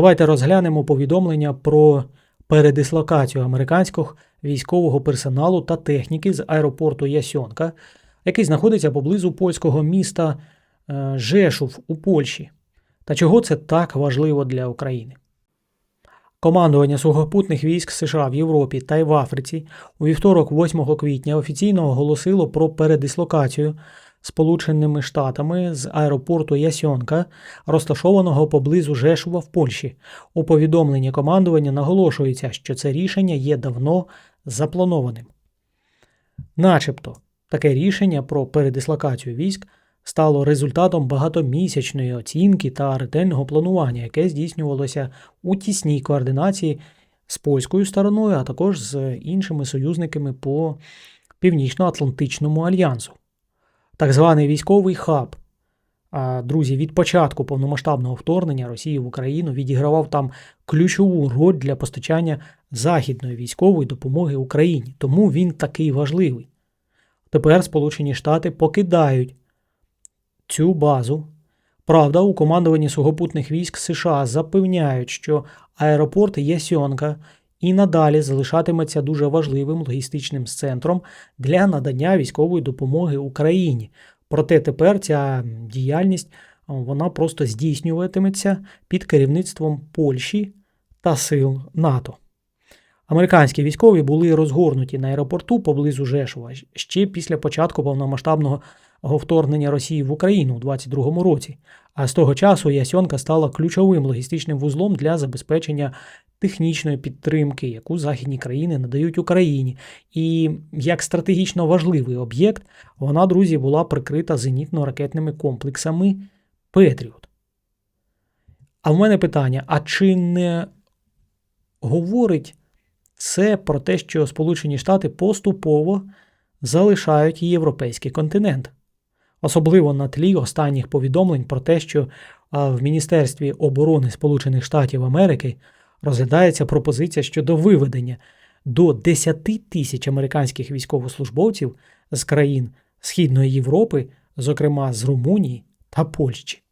Давайте розглянемо повідомлення про передислокацію американського військового персоналу та техніки з аеропорту Ясьонка, який знаходиться поблизу польського міста е, Жешув у Польщі. Та чого це так важливо для України? Командування сухопутних військ США в Європі та й в Африці у вівторок, 8 квітня, офіційно оголосило про передислокацію Сполученими Штатами з аеропорту Ясьонка, розташованого поблизу Жешува в Польщі. У повідомленні командування наголошується, що це рішення є давно запланованим. Начебто, таке рішення про передислокацію військ стало результатом багатомісячної оцінки та ретельного планування, яке здійснювалося у тісній координації з польською стороною, а також з іншими союзниками по Північно-Атлантичному альянсу. Так званий військовий хаб. Друзі, від початку повномасштабного вторгнення Росії в Україну відігравав там ключову роль для постачання західної військової допомоги Україні. Тому він такий важливий. Тепер Сполучені Штати покидають цю базу. Правда, у командуванні сухопутних військ США запевняють, що аеропорт Ясьонка і надалі залишатиметься дуже важливим логістичним центром для надання військової допомоги Україні. Проте тепер ця діяльність вона просто здійснюватиметься під керівництвом Польщі та сил НАТО. Американські військові були розгорнуті на аеропорту поблизу Жешова ще після початку повномасштабного вторгнення Росії в Україну у 2022 році. А з того часу Ясьонка стала ключовим логістичним вузлом для забезпечення технічної підтримки, яку західні країни надають Україні. І як стратегічно важливий об'єкт, вона, друзі, була прикрита зенітно-ракетними комплексами Петріот. А в мене питання: а чи не говорить це про те, що Сполучені Штати поступово залишають європейський континент? Особливо на тлі останніх повідомлень про те, що в Міністерстві оборони Сполучених Штатів Америки розглядається пропозиція щодо виведення до 10 тисяч американських військовослужбовців з країн Східної Європи, зокрема з Румунії та Польщі.